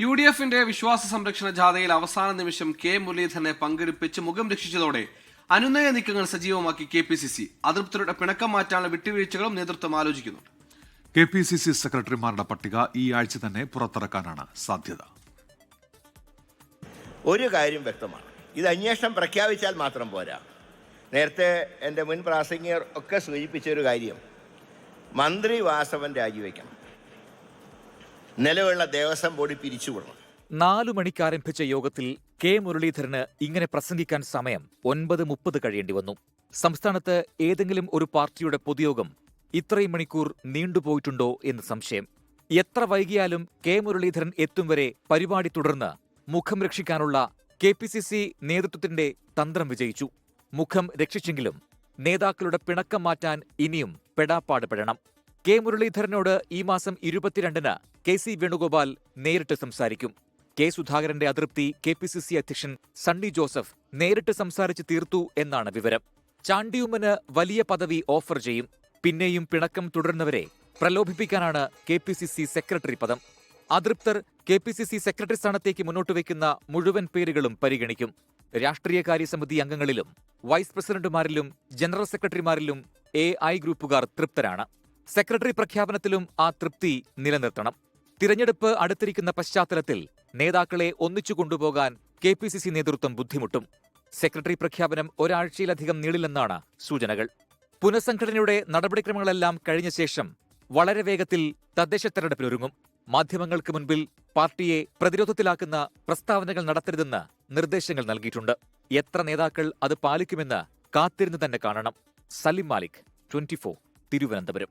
U D എഫിന്റെ വിശ്വാസ സംരക്ഷണ ജാഥയിൽ അവസാന നിമിഷം കെ മുരളീധരനെ പങ്കെടുപ്പിച്ച് മുഖം രക്ഷിച്ചതോടെ അനുനയ നീക്കങ്ങൾ സജീവമാക്കി കെ പി സി സി. അതൃപ്തരുടെ പിണക്കം മാറ്റാനുള്ള വിട്ടുവീഴ്ചകളും നേതൃത്വം ആലോചിക്കുന്നു. കെ പി സി സി സെക്രട്ടറിമാരുടെ പട്ടിക ഈ ആഴ്ച തന്നെ പുറത്തിറക്കാനാണ് സാധ്യത. ഒരു കാര്യം വ്യക്തമാണ്. ഇത് അന്വേഷണം പ്രഖ്യാപിച്ചാൽ മാത്രം പോരാ. നേരത്തെ എന്റെ മുൻ പ്രാസംഗികർ ഒക്കെ സൂചിപ്പിച്ച ഒരു കാര്യം മന്ത്രി വാസവൻ രാജിവെക്കണം. നിലവിലുള്ള ദേവസ്വം ബോർഡ് പിരിച്ചുവിടണം നാലു മണിക്ക് ആരംഭിച്ച യോഗത്തിൽ കെ മുരളീധരന് ഇങ്ങനെ പ്രസംഗിക്കാൻ സമയം ഒൻപത് മുപ്പത് കഴിയേണ്ടി വന്നു. സംസ്ഥാനത്ത് ഏതെങ്കിലും ഒരു പാർട്ടിയുടെ പൊതുയോഗം ഇത്രയും മണിക്കൂർ നീണ്ടുപോയിട്ടുണ്ടോ എന്ന് സംശയം. എത്ര വൈകിയാലും കെ മുരളീധരൻ എത്തും വരെ പരിപാടി തുടർന്ന് മുഖം രക്ഷിക്കാനുള്ള കെ പി സി സി നേതൃത്വത്തിന്റെ തന്ത്രം വിജയിച്ചു. മുഖം രക്ഷിച്ചെങ്കിലും നേതാക്കളുടെ പിണക്കം മാറ്റാൻ ഇനിയും പെടാപ്പാട് പെടണം. കെ മുരളീധരനോട് ഈ മാസം ഇരുപത്തിരണ്ടിന് കെ സി വേണുഗോപാൽ നേരിട്ട് സംസാരിക്കും. കെ സുധാകരന്റെ അതൃപ്തി കെ പി സി സി അധ്യക്ഷൻ സണ്ണി ജോസഫ് നേരിട്ട് സംസാരിച്ച് തീർത്തു എന്നാണ് വിവരം. ചാണ്ടിയുമ്മന് വലിയ പദവി ഓഫർ ചെയ്യും. പിന്നെയും പിണക്കം തുടരുന്നവരെ പ്രലോഭിപ്പിക്കാനാണ് K P C C secretary പദം. അതൃപ്തർ K P C C secretary സ്ഥാനത്തേക്ക് മുന്നോട്ട് വയ്ക്കുന്ന മുഴുവൻ പേരുകളും പരിഗണിക്കും. രാഷ്ട്രീയകാര്യ സമിതി അംഗങ്ങളിലും വൈസ് പ്രസിഡന്റുമാരിലും ജനറൽ സെക്രട്ടറിമാരിലും എ ഐ ഗ്രൂപ്പുകാർ തൃപ്തരാണ്. സെക്രട്ടറി പ്രഖ്യാപനത്തിലും ആ തൃപ്തി നിലനിർത്തണം. തിരഞ്ഞെടുപ്പ് അടുത്തിരിക്കുന്ന പശ്ചാത്തലത്തിൽ നേതാക്കളെ ഒന്നിച്ചു കൊണ്ടുപോകാൻ കെ പി സി സി നേതൃത്വം ബുദ്ധിമുട്ടും. സെക്രട്ടറി പ്രഖ്യാപനം ഒരാഴ്ചയിലധികം നീളില്ലെന്നാണ് സൂചനകൾ. പുനഃസംഘടനയുടെ നടപടിക്രമങ്ങളെല്ലാം കഴിഞ്ഞ ശേഷം വളരെ വേഗത്തിൽ തദ്ദേശ തെരഞ്ഞെടുപ്പിലൊരുങ്ങും മാധ്യമങ്ങൾക്ക് മുൻപിൽ പാർട്ടിയെ പ്രതിരോധത്തിലാക്കുന്ന പ്രസ്താവനകൾ നടത്തരുതെന്ന് നിർദ്ദേശങ്ങൾ നൽകിയിട്ടുണ്ട്. എത്ര നേതാക്കൾ അത് പാലിക്കുമെന്ന് കാത്തിരുന്ന് തന്നെ കാണണം. സലിം മാലിക് ട്വന്റി തിരുവനന്തപുരം.